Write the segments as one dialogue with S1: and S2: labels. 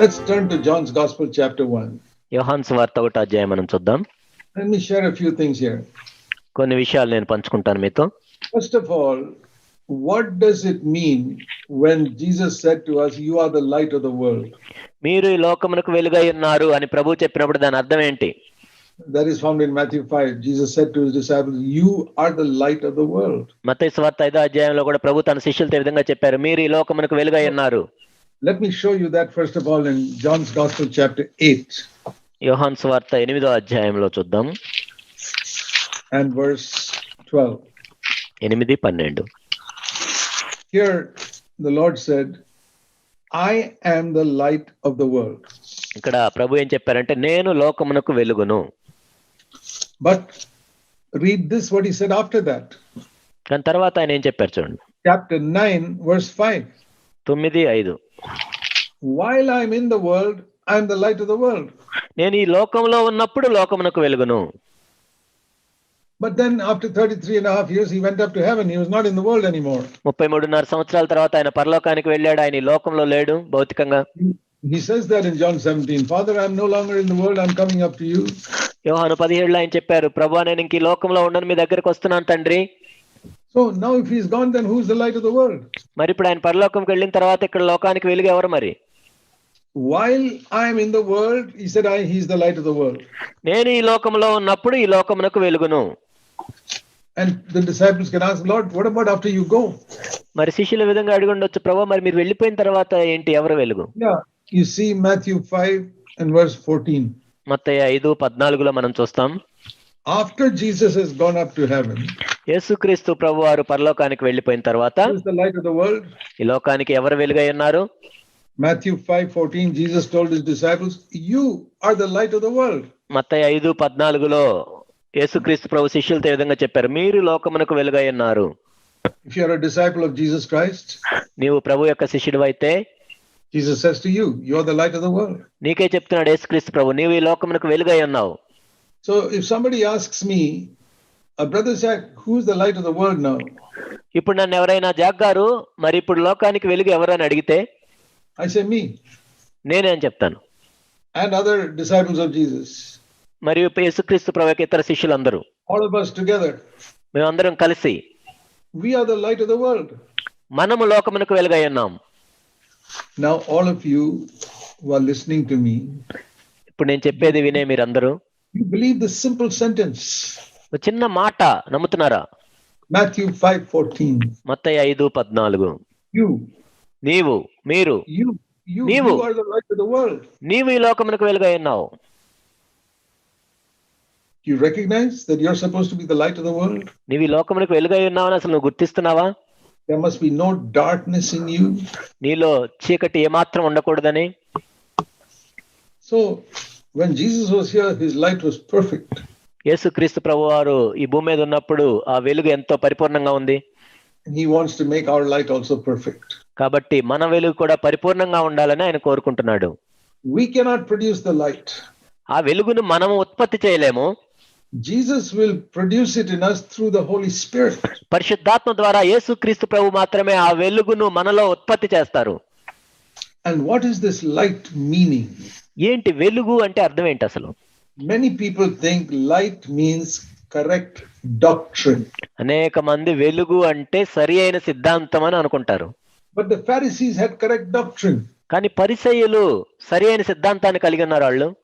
S1: Let's turn to John's Gospel, chapter 1.
S2: యోహాన్ సువార్త ఒకటి అధ్యాయం మనం చూద్దాం
S1: Let me share a few things here.
S2: కొన్ని విషయాలు నేను పంచుకుంటాను మీతో
S1: First of all, what does it mean when Jesus said to us, You are the light of the world?
S2: మీరు ఈ లోకమునకు వెలుగై ఉన్నారు అని ప్రభు చెప్పినప్పుడు దాని అర్థం ఏంటి
S1: That is found in Matthew 5. Jesus said to his disciples, You are the light of the world.
S2: మత్తయి సువార్త ఐదో అధ్యాయంలో కూడా ప్రభు తన శిష్యులతో ఈ విధంగా చెప్పారు మీరు ఈ లోకమునకు వెలుగై ఉన్నారు
S1: Let me show you that first of all in John's Gospel, chapter 8
S2: యోహాన్ సువార్త ఎనిమిదో అధ్యాయంలో చూద్దాం
S1: and verse 12.
S2: ఎనిమిది పన్నెండు
S1: Here, the Lord said, I am the light of the world.
S2: ఇక్కడ ప్రభు ఏం చెప్పారంటే నేను లోకమునకు వెలుగును
S1: But read this, what he said after that.
S2: దాని తర్వాత ఆయన ఏం చెప్పారు చూడండి
S1: Chapter 9, verse 5.
S2: తొమ్మిది ఐదు
S1: While I'm in the world, I'm the light of the world.
S2: నేను ఈ లోకంలో ఉన్నప్పుడు లోకమునకు వెలుగును
S1: But then, after 33 and a half years, he went up to heaven. He was not in the world anymore.
S2: ముప్పై మూడున్నర సంవత్సరాల తర్వాత ఆయన పరలోకానికి వెళ్ళాడు ఆయన ఈ లోకంలో లేడు భౌతికంగా
S1: He says that in John 17 Father, I'm no longer in the world, I'm coming up to you.
S2: యోహాను పదిహేడులో ఆయన చెప్పారు ప్రభు నేను ఇంక ఈ లోకంలో ఉండను మీ దగ్గరకు వస్తున్నాను తండ్రి
S1: So now, if he's gone, then who's the light of the world?
S2: మరి ఇప్పుడు ఆయన పరలోకంకి వెళ్ళిన తర్వాత ఇక్కడ లోకానికి వెలుగు ఎవరు మరి
S1: While I'm in the world, he said, I, he's the light of the world.
S2: నేను ఈ లోకంలో ఉన్నప్పుడు ఈ లోకమునకు వెలుగును
S1: And the disciples can ask, Lord, what about after you go?
S2: మరి శిష్యుల విధంగా అడిగి ఉండొచ్చు ప్రభు మరి మీరు వెళ్ళిపోయిన తర్వాత ఏంటి ఎవరు వెలుగు
S1: Yeah. You see Matthew 5 and verse 14.
S2: మొత్తం ఐదు పద్నాలుగులో మనం చూస్తాం
S1: After Jesus has gone up to heaven,
S2: యేసుక్రీస్తు ప్రభు వారు పరలోకానికి వెళ్ళిపోయిన తర్వాత
S1: the light of the world?
S2: ఈ లోకానికి ఎవరు వెలుగై ఉన్నారు
S1: Matthew 5:14 Jesus told his disciples, "You are the light of the world."
S2: మొత్తం ఐదు పద్నాలుగులో యేసుక్రీస్తు ప్రభు శిష్యులతో ఈ విధంగా చెప్పారు మీరు లోకమునకు వెలుగై ఉన్నారు
S1: If you are a disciple of Jesus Christ,
S2: నీవు ప్రభు యొక్క శిష్యుడు అయితే
S1: Jesus says to you, "You are the light of the world."
S2: నీకే చెప్తున్నాడు యేసుక్రీస్తు ప్రభు నీవు ఈ లోకమునకు వెలుగై ఉన్నావు
S1: So if somebody asks me, uh, brother Jack, who's the light of the world now?
S2: ఇప్పుడు నన్ను ఎవరైనా జాగ్గారు మరి ఇప్పుడు లోకానికి వెలుగు ఎవరు అని అడిగితే
S1: I say me
S2: నేనే అని చెప్తాను
S1: and other disciples of Jesus.
S2: మరియు యేసుక్రీస్తు ప్రభు యొక్క ఇతర శిష్యులందరూ
S1: All of us together.
S2: మేమందరం కలిసి
S1: We are the light of the world.
S2: మనము లోకమునకు వెలుగై ఉన్నాం
S1: Now all of you who are listening to me,
S2: ఇప్పుడు నేను చెప్పేది వినే మీరందరూ
S1: you believe this simple sentence.
S2: ఒక చిన్న మాట నమ్ముతున్నారా
S1: Matthew 5:14.
S2: మొత్తం ఐదు పద్నాలుగు
S1: You,
S2: నీవు మీరు
S1: you, you,
S2: Neevu.
S1: you are the light of the world.
S2: నీవు ఈ లోకమునకు వెలుగై ఉన్నావు
S1: You recognize that you're supposed to be the light of the world?
S2: నీవు ఈ లోకమునకు వెలుగై ఉన్నావని అసలు నువ్వు గుర్తిస్తున్నావా
S1: There must be no darkness in you.
S2: నీలో చీకటి ఏమాత్రం ఉండకూడదని
S1: So, when Jesus was here, his light was perfect.
S2: యేసుక్రీస్తు ప్రభు వారు ఈ భూమి మీద ఉన్నప్పుడు ఆ వెలుగు ఎంతో పరిపూర్ణంగా ఉంది
S1: he wants to make our light also perfect.
S2: కాబట్టి మన వెలుగు కూడా పరిపూర్ణంగా ఉండాలని ఆయన కోరుకుంటున్నాడు
S1: We cannot produce the light.
S2: ఆ వెలుగును మనము ఉత్పత్తి చేయలేము
S1: Jesus will produce it in us through the Holy Spirit.
S2: పరిశుద్ధాత్మ ద్వారా యేసుక్రీస్తు ప్రభు మాత్రమే ఆ వెలుగును మనలో ఉత్పత్తి చేస్తారు
S1: and what is this light meaning
S2: ఏంటి వెలుగు అంటే అర్థం ఏంటి అసలు?
S1: Many people think light means correct doctrine
S2: అనేక మంది వెలుగు అంటే సరి అయిన సిద్ధాంతం అని అనుకుంటారు. కానీ పరిసయ్యులు సరి అయిన సిద్ధాంతాన్ని కలిగి ఉన్నారు వాళ్ళు.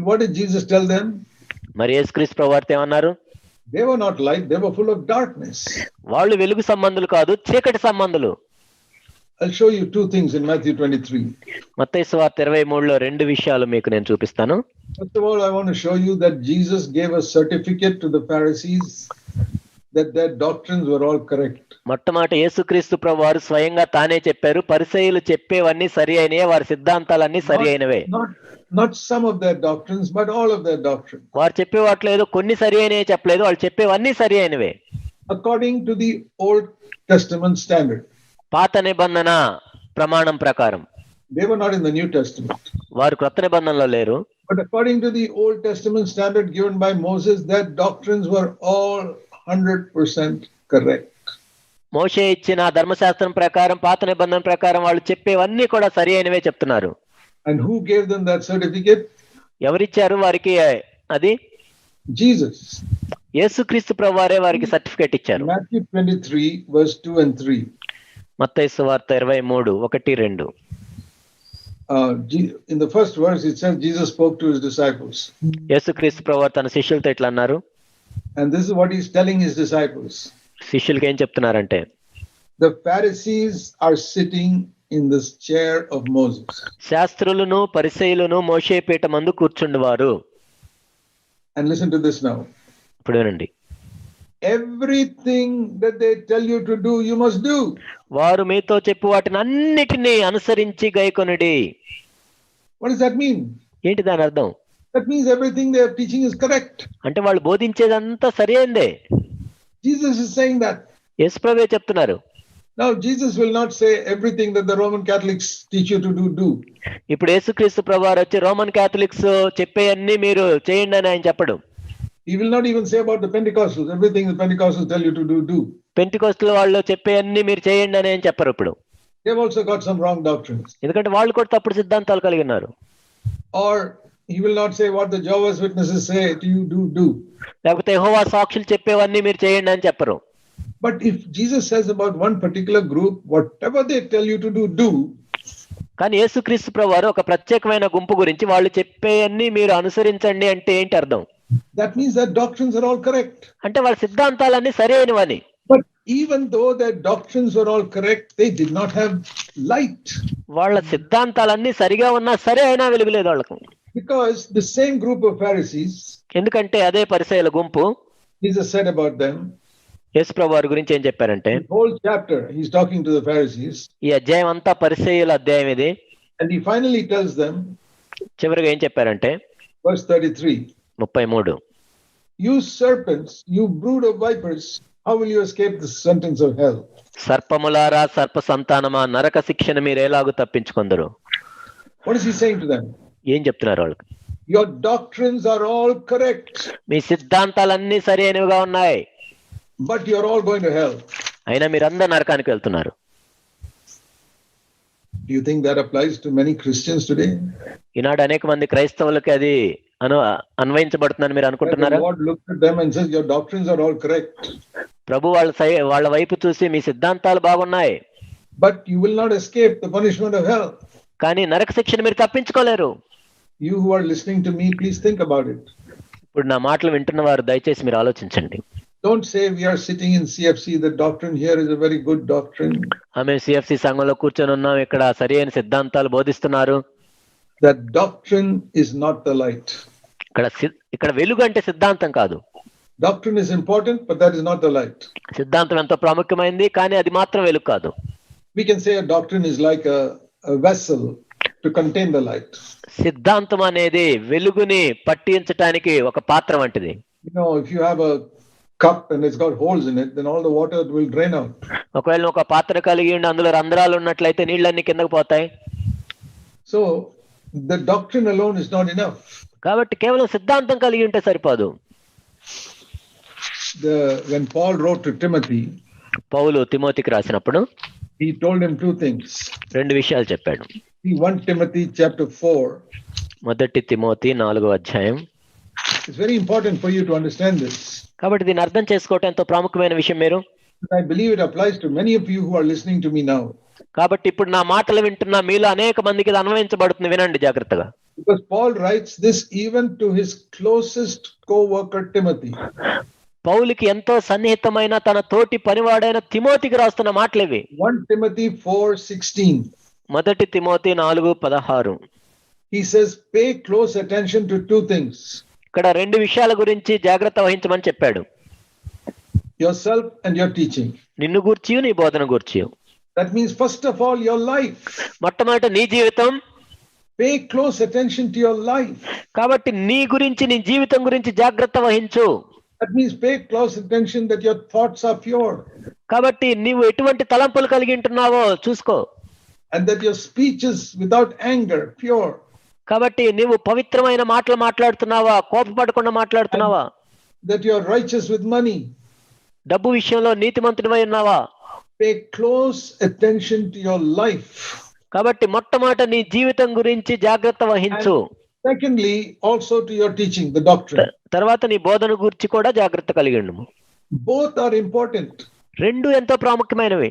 S1: What is Jesus tell them
S2: మరి యేసు క్రీస్తు ప్రవర్త ఏమన్నారు
S1: దే నాట్ లైట్
S2: వాళ్ళు వెలుగు సంబంధులు కాదు చీకటి సంబంధులు.
S1: I'll show you two things in Matthew 23.
S2: మత్తయి సువార్త ఇరవై మూడులో రెండు విషయాలు మీకు నేను చూపిస్తాను
S1: First of all, I want to show you that Jesus gave a certificate to the Pharisees that their doctrines were all correct.
S2: మొట్టమొదటి యేసుక్రీస్తు ప్రభు వారు స్వయంగా తానే చెప్పారు పరిసయులు చెప్పేవన్నీ సరి అయినవే వారి సిద్ధాంతాలన్నీ సరి అయినవే
S1: Not, not some of their doctrines, but all of their doctrine.
S2: వారు చెప్పే వాటిలో ఏదో కొన్ని సరి అయినవి చెప్పలేదు వాళ్ళు చెప్పేవన్నీ సరి అయినవే
S1: According to the Old Testament standard.
S2: పాత నిబంధన ప్రమాణం ప్రకారం
S1: They were not in the New Testament.
S2: వారు క్రొత్త నిబంధనలో లేరు
S1: But according to the Old Testament standard given by Moses, their doctrines were all 100% correct.
S2: మోషే ఇచ్చిన ధర్మశాస్త్రం ప్రకారం పాత నిబంధన ప్రకారం వాళ్ళు చెప్పేవన్నీ కూడా సరి అయినవే చెప్తున్నారు
S1: And who gave them that certificate?
S2: ఎవరిచ్చారు వారికి అది
S1: Jesus.
S2: యేసుక్రీస్తు ప్రభువారే వారికి సర్టిఫికేట్ ఇచ్చారు
S1: Matthew 23, verse 2 and 3.
S2: మత్తయి వార్త ఇరవై మూడు ఒకటి రెండు
S1: Uh, in the first verse, it says Jesus spoke to his disciples.
S2: యేసుక్రీస్తు ప్రభువారు తన శిష్యులతో ఇట్లా అన్నారు
S1: And this is what he's telling his disciples.
S2: శిష్యులకి ఏం చెప్తున్నారంటే
S1: The Pharisees are sitting in this chair of Moses.
S2: శాస్త్రులను పరిసయులను మోషే పీట మందు కూర్చుండువారు
S1: And listen to this now.
S2: ఇప్పుడు వినండి
S1: Everything that they tell you to do, you must do.
S2: వారు మీతో చెప్పు వాటిని అన్నిటినీ అనుసరించి గైకొనుడి
S1: What does that mean?
S2: ఏంటి దాని అర్థం
S1: That means everything they are teaching is correct.
S2: అంటే వాళ్ళు బోధించేదంతా సరి అయిందే
S1: Jesus is saying that.
S2: యేసుప్రభే చెప్తున్నారు
S1: Now, Jesus will not say everything that the Roman Catholics teach you to do, do.
S2: ఇప్పుడు యేసుక్రీస్తు ప్రభువారు వచ్చి రోమన్ క్యాథలిక్స్ చెప్పే అన్ని మీరు చేయండి అని ఆయన చెప్పడు
S1: He will not even say about the Pentecostals, everything the Pentecostals tell you to do, do.
S2: పెంటికోస్తుల వాళ్ళు చెప్పే అన్ని మీరు చేయండి అని ఆయన చెప్పరు ఇప్పుడు
S1: They've also got some wrong doctrines.
S2: ఎందుకంటే వాళ్ళు కూడా తప్పుడు సిద్ధాంతాలు కలిగి ఉన్నారు
S1: Or he will not say what the Jehovah's Witnesses say to you, do, do.
S2: లేకపోతే యెహోవా సాక్షులు చెప్పేవన్నీ మీరు చేయండి అని చెప్పరు
S1: But if Jesus says about one particular group, whatever they tell you to do, do,
S2: కానీ యేసుక్రీస్తు ప్రభువారు ఒక ప్రత్యేకమైన గుంపు గురించి వాళ్ళు చెప్పే అన్ని మీరు అనుసరించండి అంటే ఏంటి అర్థం
S1: that means that doctrines are all correct
S2: అంటే వాళ్ళ సిద్ధాంతాలన్నీ సరైనవని.
S1: But even though that doctrines are all correct they did not have light
S2: వాళ్ళ సిద్ధాంతాలన్నీ సరిగా ఉన్నా సరే అయినా వెలుగులేదు వాళ్ళకు.
S1: Because the same group of Pharisees
S2: ఎందుకంటే అదే పరిసయల గుంపు
S1: is a said about them
S2: Yesu ప్రభు వారి గురించి ఏం చెప్పారంటే
S1: whole chapter he is talking to the Pharisees
S2: ఈ అధ్యాయం అంతా పరిసయ్యుల అధ్యాయం ఇది.
S1: And he finally tells them
S2: చివరగా ఏం చెప్పారంటే
S1: వర్స్ 33
S2: ముప్పై మూడు
S1: You serpents, you brood of vipers, how will you escape the sentence of hell?
S2: సర్పములారా సర్ప సంతానమా నరక శిక్షను మీరు ఎలాగూ తప్పించుకుందరు
S1: What is he saying to them?
S2: ఏం చెప్తున్నారు వాళ్ళకి
S1: Your doctrines are all correct,
S2: మీ సిద్ధాంతాలన్నీ సరి అయినవిగా ఉన్నాయి
S1: but you're all going to hell.
S2: అయినా మీరందరూ నరకానికి వెళ్తున్నారు
S1: Do you think that applies to many Christians today?
S2: ఈనాడు అనేక మంది క్రైస్తవులకి అది అను అన్వయించబడుతుందని మీరు అనుకుంటున్నారు? వాళ్ళ వాళ్ళ వైపు చూసి మీ సిద్ధాంతాలు బాగున్నాయి.
S1: But you will not escape the punishment of hell
S2: కానీ నరక శిక్షణ మీరు తప్పించుకోలేరు.
S1: You who are listening to me please think about it
S2: ఇప్పుడు నా మాటలు వింటున్న వారు దయచేసి మీరు ఆలోచించండి.
S1: Don't say we are sitting in CFC the doctrine here is a very good doctrine
S2: ఆమె CFC సంఘంలో కూర్చొని ఉన్నాం. ఇక్కడ సరైన సిద్ధాంతాలు బోధిస్తున్నారు.
S1: The doctrine is not the light
S2: ఇక్కడ ఇక్కడ వెలుగు అంటే సిద్ధాంతం కాదు.
S1: డాక్టర్ ఇస్
S2: సిద్ధాంతం ఎంత ప్రాముఖ్యమైనది కానీ అది మాత్రం వెలుగు కాదు.
S1: We can say doctrine is like a to contain
S2: సిద్ధాంతం అనేది వెలుగుని పట్టించడానికి ఒక పాత్ర వంటిది.
S1: Then all the water drain
S2: ఒకవేళ ఒక పాత్ర కలిగి ఉండి అందులో రంధ్రాలు ఉన్నట్లయితే నీళ్ళన్నీ కిందకు పోతాయి.
S1: So the doctrine alone is not enough
S2: కాబట్టి కేవలం సిద్ధాంతం కలిగి ఉంటే సరిపోదు
S1: The when Paul wrote to Timothy,
S2: పౌలు తిమోతికి రాసినప్పుడు
S1: he told him two things.
S2: రెండు విషయాలు చెప్పాడు
S1: See 1 Timothy chapter 4.
S2: మొదటి తిమోతి నాలుగో అధ్యాయం
S1: It's very important for you to understand this.
S2: కాబట్టి దీన్ని అర్థం చేసుకోవటం ఎంతో ప్రాముఖ్యమైన విషయం మీరు
S1: I believe it applies to many of you who are listening to me now.
S2: కాబట్టి ఇప్పుడు నా మాటలు వింటున్న మీలో అనేక మందికి ఇది అన్వయించబడుతుంది వినండి జాగ్రత్తగా
S1: Because Paul writes this even to his closest co-worker Timothy.
S2: పౌలికి ఎంతో సన్నిహితమైన తన తోటి పనివాడైన తిమోతికి రాస్తున్న మాటలు ఇవి
S1: 1 Timothy 4:16.
S2: మొదటి తిమోతి నాలుగు పదహారు
S1: He says, pay close attention to two things.
S2: ఇక్కడ రెండు విషయాల గురించి జాగ్రత్త వహించమని చెప్పాడు
S1: Yourself and your teaching.
S2: నిన్ను గూర్చి నీ బోధన గూర్చి
S1: That means first of all your life.
S2: మొట్టమొదట నీ జీవితం
S1: Pay close attention to your life.
S2: కాబట్టి నీ గురించి నీ జీవితం గురించి జాగ్రత్త వహించు
S1: That means pay close attention that your thoughts are pure
S2: కాబట్టి నీవు ఎటువంటి తలంపులు కలిగి ఉంటున్నావో చూసుకో
S1: and that your speech is without anger, pure.
S2: కాబట్టి నీవు పవిత్రమైన మాటలు మాట్లాడుతున్నావా కోపపడకుండా మాట్లాడుతున్నావా
S1: That you are righteous with money.
S2: డబ్బు విషయంలో నీతిమంతుడివై ఉన్నావా
S1: pay close attention to your life
S2: కాబట్టి మొట్టమొదట నీ జీవితం గురించి జాగ్రత్త వహించు.
S1: Secondly also to your teaching the doctrine
S2: తర్వాత నీ బోధన గురించి కూడా జాగ్రత్త కలిగి ఉండు
S1: బోత్ ఆర్ ఇంపార్టెంట్
S2: రెండు ఎంతో ప్రాముఖ్యమైనవి.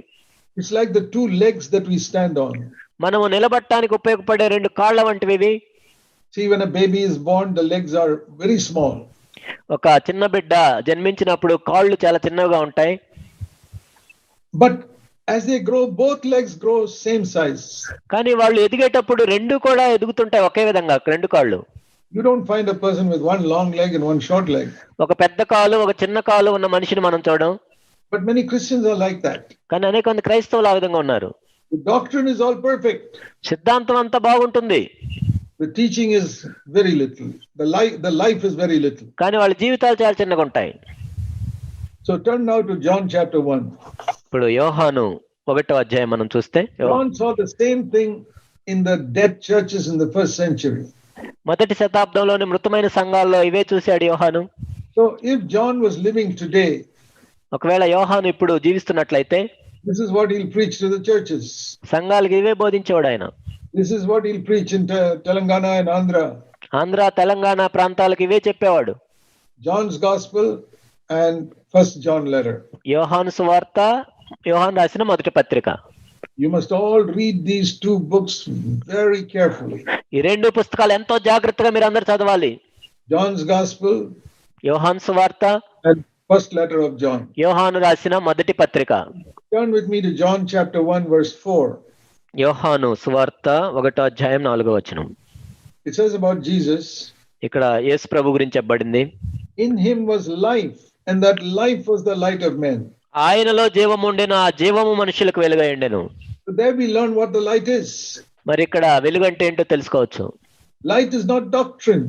S1: It's like the two legs that we stand on
S2: మనము నిలబట్టడానికి ఉపయోగపడే రెండు కాళ్ళ వంటివి
S1: see when a baby is born the legs are very small
S2: ఒక చిన్న బిడ్డ జన్మించినప్పుడు కాళ్ళు చాలా చిన్నగా ఉంటాయి.
S1: But as they grow, both legs grow same size.
S2: కానీ వాళ్ళు ఎదిగేటప్పుడు రెండు కూడా ఎదుగుతుంటాయి ఒకే విధంగా రెండు కాళ్ళు
S1: You don't find a person with one long leg and one short leg.
S2: ఒక పెద్ద కాలు ఒక చిన్న కాలు ఉన్న మనిషిని మనం చూడం
S1: But many Christians are like that.
S2: కానీ అనేక మంది క్రైస్తవులు ఆ విధంగా ఉన్నారు
S1: The doctrine is all perfect.
S2: సిద్ధాంతం అంతా బాగుంటుంది
S1: The teaching is very little. The life, the life is very little.
S2: కానీ వాళ్ళ జీవితాలు చాలా చిన్నగా ఉంటాయి
S1: So turn now to John chapter 1.
S2: ఇప్పుడు యోహాను ఒకటో అధ్యాయం మనం చూస్తే
S1: John saw the same thing in the dead churches in the first century.
S2: మొదటి శతాబ్దంలోని మృతమైన సంఘాల్లో ఇవే చూశాడు యోహాను
S1: So if John was living today,
S2: ఒకవేళ యోహాను ఇప్పుడు జీవిస్తున్నట్లయితే
S1: this is what he'll preach to the churches.
S2: సంఘాలకి ఇవే బోధించేవాడు ఆయన
S1: This is what he'll preach in Te- Telangana and Andhra.
S2: Andhra Telangana ప్రాంతాలకు ఇవే చెప్పేవాడు
S1: John's Gospel and First John letter.
S2: యోహాను సువార్త యోహాను రాసిన మొదటి పత్రిక
S1: You must all read these two books very carefully.
S2: ఈ రెండు పుస్తకాలు ఎంతో జాగ్రత్తగా మీరు అందరు చదవాలి
S1: John's Gospel
S2: యోహాను సువార్త
S1: and first letter of John.
S2: యోహాను రాసిన మొదటి పత్రిక
S1: Turn with me to John chapter 1 verse 4.
S2: యోహాను సువార్త ఒకటో అధ్యాయం నాలుగో వచనం
S1: It says about Jesus,
S2: ఇక్కడ యేసు ప్రభు గురించి చెప్పబడింది
S1: in him was life and that life was the light of men
S2: ఆయనలో జీవము ఉండేను ఆ జీవము మనుషులకు
S1: వెలుగైండెను they we learn what the light is
S2: మరి ఇక్కడ వెలుగు అంటే ఏంటో తెలుసుకోవచ్చు.
S1: లైట్ ఇస్ నాట్ డాక్టరీన్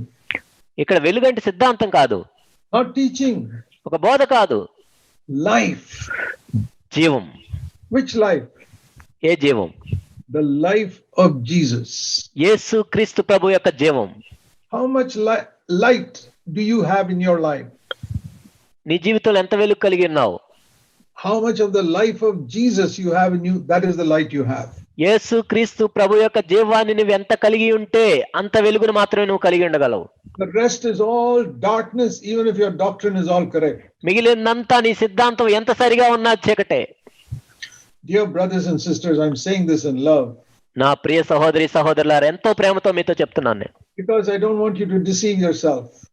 S2: ఇక్కడ వెలుగు అంటే సిద్ధాంతం కాదు.
S1: నాట్ టీచింగ్
S2: ఒక బోధ కాదు.
S1: లైఫ్
S2: జీవం.
S1: విచ్ లైఫ్
S2: ఏ జీవం?
S1: The life of Jesus
S2: Yesu Kristu ప్రభు యొక్క జీవం.
S1: How much light do you have in your life
S2: నీ జీవితంలో ఎంత వెలుగు కలిగి ఉన్నావు?
S1: How much of the life of Jesus you have in you that is the light you have
S2: Yesu Kristu ప్రభు యొక్క జీవాన్ని నువ్వు ఎంత కలిగి ఉంటే అంత వెలుగుని మాత్రమే నువ్వు కలిగి ఉండగలవు.
S1: The rest is all darkness even if your doctrine is all correct
S2: మిగిలినంత నీ సిద్ధాంతం ఎంత సరిగా ఉన్నా చీకటే.
S1: Dear brothers and sisters I am saying this in love
S2: నా ప్రియ సహోదరి సహోదరులారు ఎంతో ప్రేమతో మీతో చెప్తున్నాను నేను.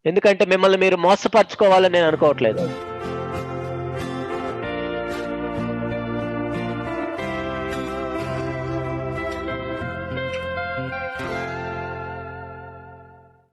S2: ఎందుకంటే మిమ్మల్ని మీరు మోసపరచుకోవాలని నేను అనుకోవట్లేదు